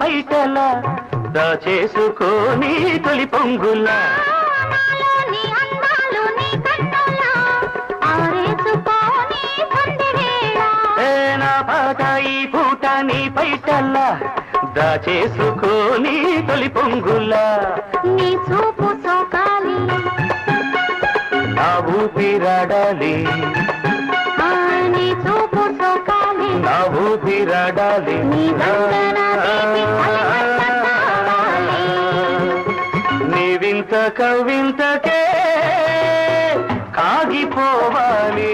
పైటలా దాచేసుకోని తొలి పొంగులా. నాలోని అందాలు నీ కన్నులా ఆరేసుకోని సంధివేళ ఏ నా పాట ఈ పూట నీ పైటల్లా దాచేసుకోని తొలి పొంగులా. నీ చూపు సోకాలి. నా ఊపిరాడాలి ఊపిరాడాలి నీ నీ వింత కవింతకే కాగిపోవాలి.